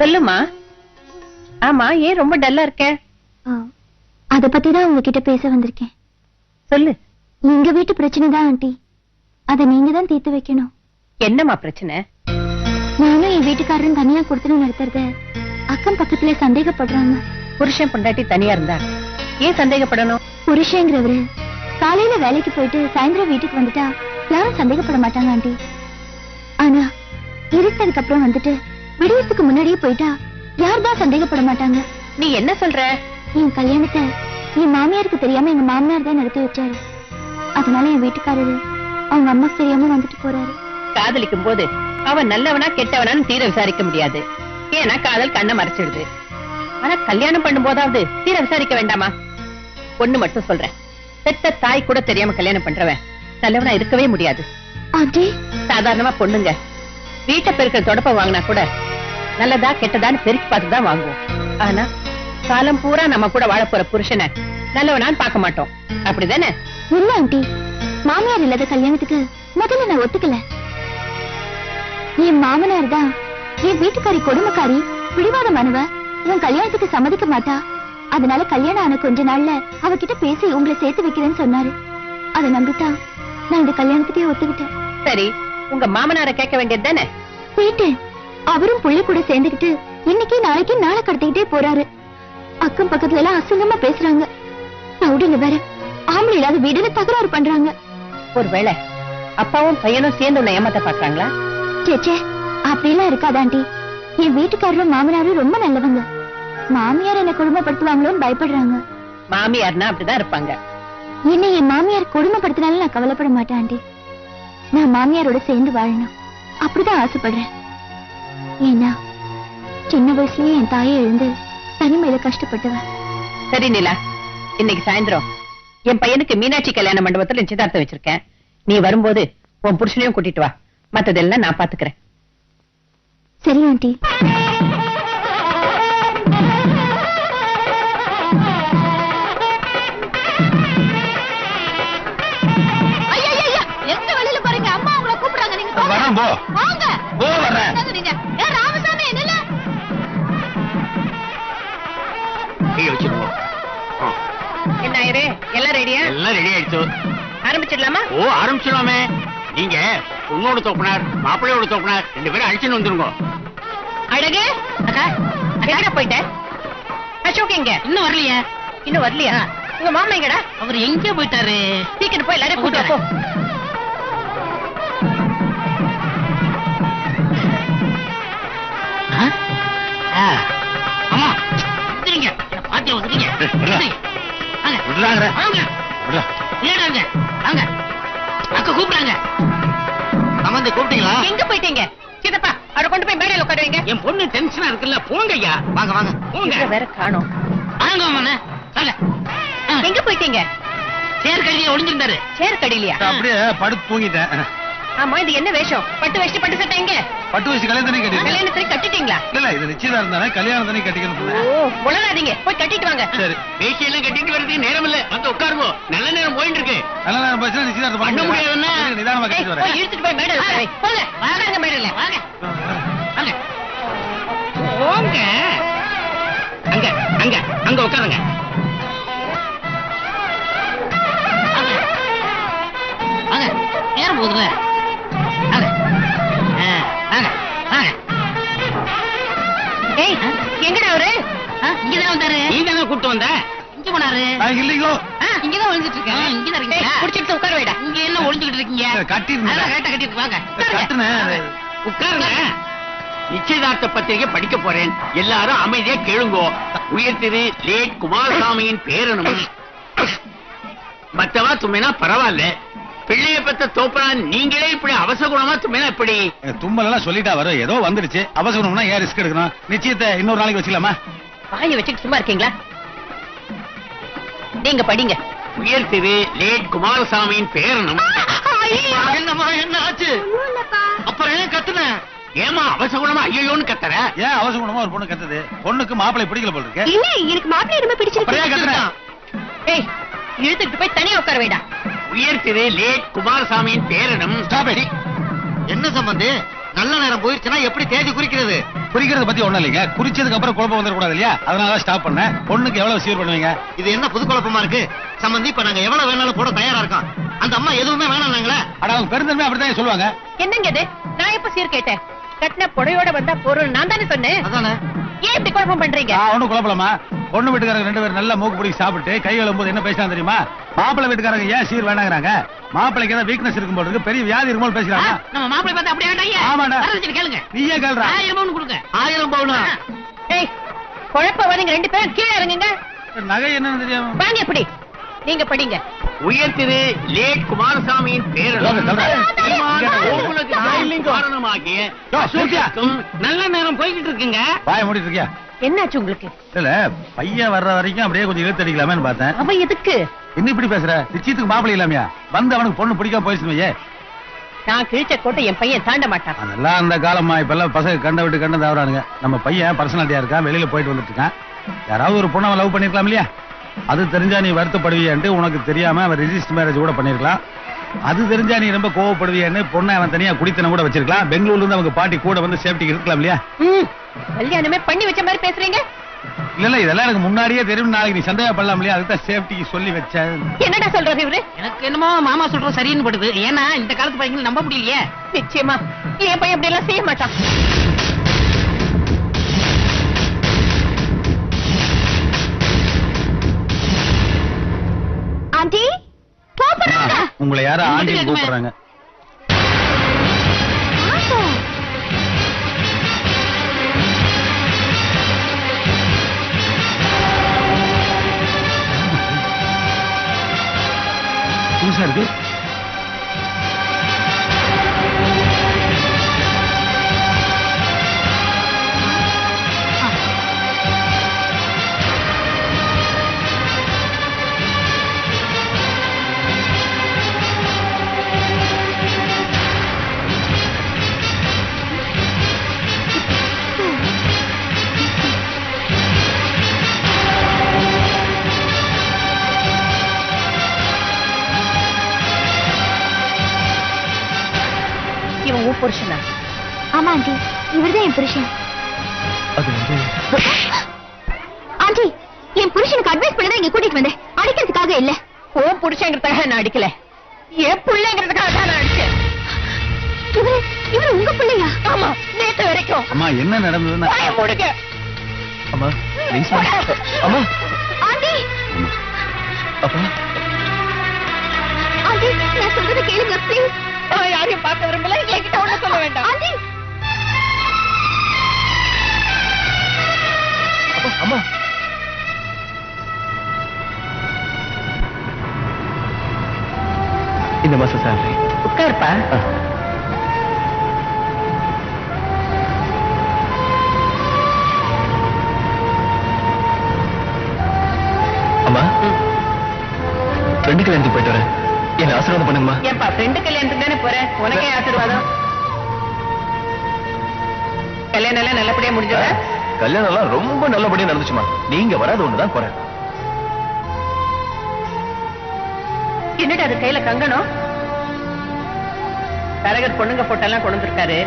சொல்லுமா? ஆமா ஏன் ரொம்ப டல்லா இருக்க? அத பத்தி தான் உங்ககிட்ட பேச வந்திருக்கேன். சொல்லு. எங்க வீட்டு பிரச்சனை தான் ஆண்டி. அத நீங்க தான் தீர்த்து வைக்கணும். என்னம்மா பிரச்சனை? நானும் என் வீட்டுக்காரரும் தனியா கொடுத்துட்டு நடத்துறத அக்கம் பக்கத்துல சந்தேகப்படுறாங்க. புருஷன் பொண்டாட்டி தனியா இருந்தா? ஏன் சந்தேகப்படணும்? புருஷங்கிறவரு காலையில வேலைக்கு போயிட்டு சாயந்தரம் வீட்டுக்கு வந்துட்டா யாரும் சந்தேகப்பட மாட்டாங்க ஆண்டி. ஆனா இருட்டதுக்கு அப்புறம் வந்துட்டு விடியறதுக்கு முன்னாடியே போயிட்டா யார் தான் சந்தேகப்பட மாட்டாங்க? நீ என்ன சொல்ற? என் கல்யாணத்தை என் மாமியாருக்கு தெரியாம எங்க மாமனார் தான் நடத்தி வச்சாரு. அதனால என் வீட்டுக்காரரு அவங்க அம்மாக்கு தெரியாம வந்துட்டு போறாரு. காதலிக்கும் போது அவன் நல்லவனா கெட்டவனான்னு தீர விசாரிக்க முடியாது. ஏன்னா காதல் கண்ணை மறைச்சிடுது. ஆனா கல்யாணம் பண்ணும் போதாவது தீர விசாரிக்க வேண்டாமா? ஒண்ணு மட்டும் சொல்றேன். பெத்த தாய் கூட தெரியாம கல்யாணம் பண்றவன் நல்லவனா இருக்கவே முடியாது. சாதாரணமா பொண்ணுங்க. வீட்டை பெருக்கிற தொடப்ப வாங்கினா கூட நல்லதா கெட்டதான்னு பெருக்கி பார்த்து தான் வாங்குவோம். ஆனா காலம் பூரா நம்ம கூட வாழப் போற புருஷனை நல்லவனான்னு பார்க்க மாட்டோம். அப்படிதானே? இல்ல ஆண்டி. மாமியார் இல்லாத கல்யாணத்துக்கு முதல்ல நான் ஒத்துக்கல. என் மாமனார் தான் என் வீட்டுக்காரி கொடுமைக்காரி பிடிவாதமானவ. உன் கல்யாணத்துக்கு சம்மதிக்க மாட்டா. அதனால கல்யாணம் ஆன கொஞ்ச நாள்ல அவகிட்ட பேசி உங்களை சேர்த்து வைக்கிறேன்னு சொன்னாரு. அதை நம்பித்தான் நான் இந்த கல்யாணத்துக்கே ஒத்துக்கிட்டேன். சரி உங்க மாமனாரை கேட்க வேண்டியது தானே? கேட்டேன் அவரும் புள்ளி கூட சேர்ந்துக்கிட்டு இன்னைக்கு நாளைக்கு நாளை கடத்திக்கிட்டே போறாரு. அக்கம் பக்கத்துல எல்லாம் அசிங்கமா பேசுறாங்க. ரவுடிங்க வேற ஆம்பளை இல்லாத வீடுன்னு தகராறு பண்றாங்க. ஒருவேளை அப்பாவும் பையனும் சேர்ந்து உன்னை ஏமாத்த பாக்குறாங்களா சேச்சே அப்படிலாம் இருக்காதாண்டி என் வீட்டுக்காரரும் மாமனாரும் ரொம்ப நல்லவங்க. மாமியார் என்ன கொடுமைப்படுத்துவாங்களோன்னு பயப்படுறாங்க. மாமியார்னா அப்படிதான் இருப்பாங்க. என்னை என் மாமியார் கொடுமைப்படுத்தினாலும் நான் கவலைப்பட மாட்டேன் ஆண்டி. நான் மாமியாரோட சேர்ந்து வாழணும். அப்படிதான் ஆசைப்படுறேன். ஏன்னா சின்ன வயசுலயே என் தாயை எழுந்து தனிமையில கஷ்டப்பட்டவ. சரி நிலா. இன்னைக்கு சாயந்தரம். என் பையனுக்கு மீனாட்சி கல்யாண மண்டபத்துல நிச்சயதார்த்தம் வச்சிருக்கேன். நீ வரும்போது உன் புருஷனையும் கூட்டிட்டு வா. மத்ததெல்லாம் நான் பாத்துக்கிறேன். சரி ஆண்டி. போங்க. போ வாங்க போ வரேன் என்னங்க நீங்க. ஏ ராமசாமி நில்லு என்ன ஆயிரு? எல்லாம் ரெடியா எல்லாம் ரெடி ஆயிடுச்சு. ஆரம்பிச்சிடலாமா? ஓ ஆரம்பிச்சிடலாமே. நீங்க பொண்ணோட தோப்பினார் மாப்பிள்ளையோட தோப்பினார் ரெண்டு பேரும் அழிச்சுன்னு வந்துருங்க. அழகு? அக்கா எங்கடா போயிட்ட? அசோக் எங்க? இன்னும் வரலையே. இன்னும் வரலையா? உங்க மாமா எங்கடா? அவர் எங்க போயிட்டாரு. சீக்கிரம் போய் எல்லாரையும் கூட்டு கூப்பிடுறாங்க. சம்பந்தி கூப்பிட்டீங்களா? எங்க போயிட்டீங்க? சித்தப்பா அவரை கொண்டு போய் மேடையில உட்கார வைங்க என் பொண்ணு டென்ஷனா இருக்குல்ல. போங்க ஐயா. வாங்க வாங்க. போங்க. வேற காணோம். வாங்க அம்மா வாங்க. எங்க போயிட்டீங்க? சேர் கழுதிய ஒளிஞ்சிருந்தாரு. சேர் கடியிலையா? அப்படியே படுத்து தூங்கிட்டேன். ஆமா இது என்ன வேஷம்? பட்டு வச்சு பட்டு சட்டை எங்க? பட்டு வயசு கல்யாணம் கட்டிருக்கேன் கல்யாணத்தை கட்டிட்டீங்களா? இல்ல இது நிச்சயதார்த்தம் தானே கல்யாணம் கட்டிக்கணும் ஓ உளராதீங்க போய் கட்டிட்டு வாங்க. சரி. பேசி எல்லாம் கட்டிட்டு வரதுக்கு நேரம் இல்ல. வந்து உட்காருங்க. நல்ல நேரம் போயிட்டு இருக்கு நல்ல நேரம் போச்சுன்னா நிச்சயதார்த்தம் பண்ண முடியாதுன்னா? நிதானமா கட்டிட்டு போய் வரேன் இழுத்துட்டு போய். வை. போங்க. வாங்க மேடையில வாங்க. வாங்க. போங்க அங்க அங்க அங்க உட்காருங்க. வாங்க. நேரம் ஆ, வாங்க வாங்க. ஏய் எங்கடா அவரு? ஆ, இங்கதான் வந்தாரு. நீ தானே கூட்டு வந்த? இங்க போனாரு. இல்லைங்களோ? இங்கதான் இருக்கேன் இங்கதான் புடிச்சிட்டு உட்கார வைடா. இங்க என்ன ஒளிஞ்சுக்கிட்டு இருக்கீங்க? கரெக்டா கட்டிட்டு வாங்க. உட்காருங்க. நிச்சயதார்த்த பத்திரிகை படிக்க போறேன். எல்லாரும் அமைதியா கேளுங்கோ. உயர் திரு லேட் குமாரசாமியின் பேரனும் மத்தவா தும்மினா பரவாயில்ல. பிள்ளைய பெத்த தோப்பனா நீங்களே இப்படி அவசகுணமா தும்மினா இப்படி தும்மல் எல்லாம் சொல்லிட்டா வரும். ஏதோ வந்துடுச்சு அவசரம்னா ஏன் ரிஸ்க் எடுக்கணும்? நிச்சயத்தை இன்னொரு நாளைக்கு வச்சுக்கலாமா? வாயை வச்சுட்டு சும்மா இருக்கீங்களா? நீங்க படிங்க. உயர் திரு லேட் குமாரசாமியின் பேரனும் என்னம்மா என்ன ஆச்சு? அப்புறம் ஏன் கத்துன? ஏமா அவசகுணமா ஐயோன்னு கத்துற? ஏன் அவசரமா ஒரு பொண்ணு கத்துது? பொண்ணுக்கு மாப்பிளை பிடிக்கல போல இருக்கு. எனக்கு மாப்பிள்ளை ரொம்ப பிடிச்சிருக்கு. கத்துறேன் ஏய் இழுத்துட்டு போய் தனியா உட்கார வைடா. உயர் திரு லேட் குமாரசாமியின் பேரனும். என்ன சம்பந்தி? நல்ல நேரம் போயிருச்சுன்னா எப்படி தேதி குறிக்கிறது? குறிக்கிறத பத்தி ஒண்ணும் இல்லைங்க. குறிச்சதுக்கு அப்புறம் குழப்பம் வந்துடக்கூடாது இல்லையா? அதனால ஸ்டாப் பண்ணேன். பொண்ணுக்கு எவ்வளவு சீர் பண்ணுவீங்க? இது என்ன புது குழப்பமா இருக்கு? சம்பந்தி இப்ப நாங்க எவ்வளவு வேணாலும் போட தயாரா இருக்கோம். அந்த அம்மா எதுவுமே வேணாம்னாங்களே? ஆனா அவங்க பெருந்தன்மை அப்படித்தான் சொல்லுவாங்க? என்னங்க இது? நான் எப்ப சீர் கேட்டேன்? கட்டின புடையோட வந்தா பொருள் நான் தானே சொன்னேன்? அதானே? ஏன் இப்படி குழப்பம் பண்றீங்க? ஒண்ணும் குழப்பலாமா பொண்ணு வீட்டுக்காரங்க ரெண்டு பேரும் நல்லா மூக்கு பிடிச்சி சாப்பிட்டு கை எழும்போது என்ன பேசினா தெரியுமா? மாப்பிள்ளை வீட்டுக்காரங்க ஏன் சீர் வேணாங்கிறாங்க? மாப்பிள்ளைக்கு ஏதாவது வீக்னஸ் இருக்கும் போது இருக்கு. பெரிய வியாதி இருக்கும் போது பேசுறாங்க. நம்ம மாப்பிள்ளை பார்த்து அப்படியே வேண்டாம் ஆமாடா. கேளுங்க. நீயே கேள்றா ஆயிரம் பவுன் கொடுங்க. ஆயிரம் பவுனா? ஏய் குழப்பம் வரீங்க ரெண்டு பேரும் கீழே இறங்குங்க. நகை என்னன்னு தெரியாம. வாங்க இப்படி. நீங்க படிங்க. உயர் திரு லேட் குமாரசாமியின் கோகுலத்துக்கு காரணமாகிய நல்ல நேரம் போய்கிட்டு இருக்குங்க வாய மூடிட்டு இருக்கியா என்னாச்சு உங்களுக்கு? இல்ல பையன் வர்ற வரைக்கும் அப்படியே கொஞ்சம் இழுத்து அடிக்கலாமேன்னு பார்த்தேன். அவ எதுக்கு? என்ன இப்படி பேசுற? நிச்சயத்துக்கு மாப்பிள்ளை இல்லாமையா? வந்து அவனுக்கு பொண்ணு பிடிக்காம போயிடுச்சு நான் கிழிச்ச கோட்டை என் பையன் தாண்ட மாட்டான். அதெல்லாம் அந்த காலமா இப்ப எல்லாம் பசங்க கண்ட விட்டு கண்ட தவறானுங்க. நம்ம பையன் பர்சனாலிட்டியா இருக்கான் வெளியில போயிட்டு வந்துட்டு இருக்கான். யாராவது ஒரு பொண்ணை லவ் பண்ணிருக்கலாம் இல்லையா அது தெரிஞ்சா நீ வருத்தப்படுவியான்ட்டு உனக்கு தெரியாம அவன் ரெஜிஸ்டர் மேரேஜ் கூட பண்ணிருக்கலாம். அது தெரிஞ்சா நீ ரொம்ப கோவப்படுவியான்னு பொண்ணை அவன் தனியா குடித்தனம் கூட வச்சிருக்கலாம். பெங்களூர்ல இருந்து அவங்க பாட்டி கூட வந்து சேஃப்டிக்கு இருக்கலாம் இல்லையா? கல்யாணமே பண்ணி வச்ச மாதிரி பேசுறீங்க? இல்ல இல்ல இதெல்லாம் எனக்கு முன்னாடியே தெரியும். நாளைக்கு நீ சந்தேகப்படலாம் இல்லையா? அதுதான் சேஃப்டிக்கு சொல்லி வச்சேன். என்னடா சொல்றாரு இவரு? எனக்கு என்னமோ மாமா சொல்றது சரின்னு படுது. ஏன்னா இந்த காலத்து பையங்களை நம்ப முடியலையே. நிச்சயமா. என் பையன் அப்படி எல்லாம் செய்ய மாட்டான். உங்களை யாரும் உங்க ஆண்டி வீட்டுக்கு கூப்பிடுறாங்க. புதுசா இருக்கு? புருஷனா? ஆமா ஆண்டி. இவர்தான் என் புருஷன். அது வந்து ஆண்டி என் புருஷனுக்கு அட்வைஸ் பண்ணதான் இங்க கூட்டிட்டு வந்தேன். அடிக்கிறதுக்காக இல்ல. உன் புருஷங்கிறதுக்காக நான் அடிக்கல. என் பிள்ளைங்கிறதுக்காக தான் நான் அடிச்சேன். இவரு இவரு உங்க பிள்ளையா? ஆமா நேத்து வரைக்கும். அம்மா என்ன நடந்ததுன்னா மூடுங்க. அம்மா ப்ளீஸ் அம்மா. ஆண்டி. அப்பா ஆண்டி நான் சொல்றதை கேளுங்க ப்ளீஸ் யாரையும் பார்க்க விரும்பல. என்கிட்ட ஒண்ணு சொல்ல வேண்டாம். அம்மா. இந்த மாசம் சேலரி உட்காருப்பா. அம்மா. ரெண்டு கல்யாணத்துக்கு போயிட்டு வரேன் என்ன ஆசீர்வாதம் பண்ணுங்கம்மா. ஏப்பா ஃப்ரெண்டு கல்யாணத்துக்கு தானே போறேன் உனக்கே ஆசீர்வாதம்? கல்யாணம் எல்லாம் நல்லபடியா முடிஞ்சதா? கல்யாணம் எல்லாம் ரொம்ப நல்லபடியா நடந்துச்சுமா. நீங்க வராது ஒண்ணுதான் குறை என்னடா அது கையில கங்கணம்? தரகர் பொண்ணுங்க போட்டெல்லாம் கொண்டு வந்திருக்காரு.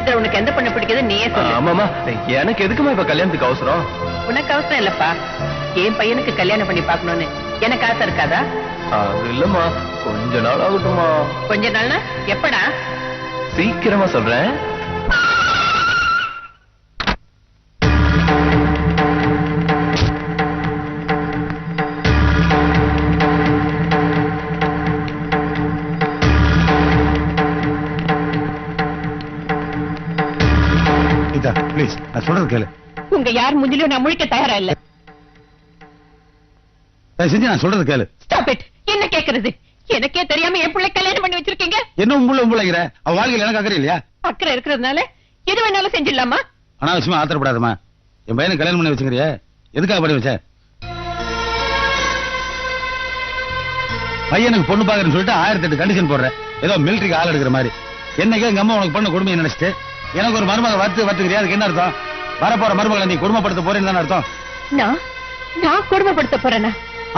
இதுல உனக்கு எந்த பொண்ணு பிடிக்குது நீயே சொல்லு. ஆமாமா எனக்கு எதுக்குமா இப்ப கல்யாணத்துக்கு அவசரம்? உனக்கு அவசரம் இல்லப்பா. என் பையனுக்கு கல்யாணம் பண்ணி பார்க்கணும்னு. எனக்கு ஆசை இருக்காதா? அது இல்லம்மா. கொஞ்ச நாள் ஆகட்டுமா கொஞ்ச நாள்னா எப்படா? சீக்கிரமா சொல்றேன். இதா ப்ளீஸ் நான் சொல்றது கேளு. உங்க யார் முஞ்சிலும் நான் முழிக்க தயாரா இல்ல. தயவு செஞ்சு நான் சொல்றது கேளு. ஸ்டாப் இட் கேக்குறது? எனக்கே தெரியாம என் பிள்ளை கல்யாணம் பண்ணி வச்சிருக்கீங்க? என்ன உங்களை உங்களைங்கிற அவ வாழ்க்கையில் எனக்கு அக்கறை இல்லையா? அக்கறை இருக்கிறதுனால எது வேணாலும் செஞ்சிடலாமா? அனாவசியமா ஆத்திரப்படாதம்மா. என் பையனை கல்யாணம் பண்ணி வச்சுக்கிறியே? எதுக்காக பண்ணி வச்ச? பையனுக்கு பொண்ணு பாக்குறேன்னு சொல்லிட்டு ஆயிரத்தி எட்டு கண்டிஷன் போடுறேன் ஏதோ மிலிட்டரிக்கு ஆள் எடுக்கிற மாதிரி. என்னைக்கு எங்க அம்மா உனக்கு பண்ண கொடுமையை நினைச்சிட்டு எனக்கு ஒரு மருமக வறுத்து வத்துக்கிறியா அதுக்கு என்ன அர்த்தம்? வரப்போற மருமகளை நீ குடும்பப்படுத்த போறேன்னு அர்த்தம்? நான்? நான் கொடுமைப்படுத்த போறேனா?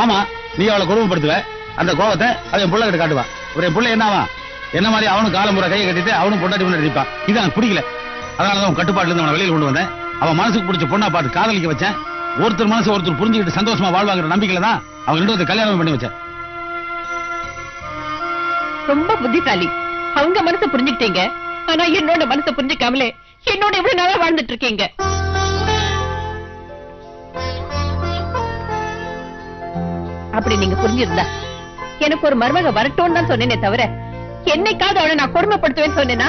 ஆமா நீ அவளை குடும்பப்படுத்துவ. அந்த கோபத்தை அவன் பிள்ளை கிட்ட காட்டுவான் ஒரு பிள்ளை என்ன என்ன மாதிரி அவனும் காலம் முறை கையை கட்டிட்டு அவனும் பொண்டாட்டி முன்னாடி நிற்பான் இது எனக்கு பிடிக்கல. அதனால தான் அவன் கட்டுப்பாட்டுல இருந்து அவனை வெளியில் கொண்டு வந்தேன். அவன் மனசுக்கு பிடிச்ச பொண்ணா பார்த்து காதலிக்க வச்சேன். ஒருத்தர் மனசு ஒருத்தர் புரிஞ்சுக்கிட்டு சந்தோஷமா வாழ்வாங்கிற நம்பிக்கையில தான் அவங்க ரெண்டு கல்யாணம் பண்ணி வச்சேன். ரொம்ப புத்திசாலி. அவங்க மனசை புரிஞ்சுக்கிட்டீங்க. ஆனா என்னோட மனசை புரிஞ்சுக்காமலே என்னோட எவ்வளவு நாளா வாழ்ந்துட்டு இருக்கீங்க. அப்படி நீங்க புரிஞ்சிருந்தா எனக்கு ஒரு மருமக வரட்டும்னு தான் சொன்னேனே தவிர என்னைக்காவது அவளை நான் கொடுமைப்படுத்துவேன்னு சொன்னேனா?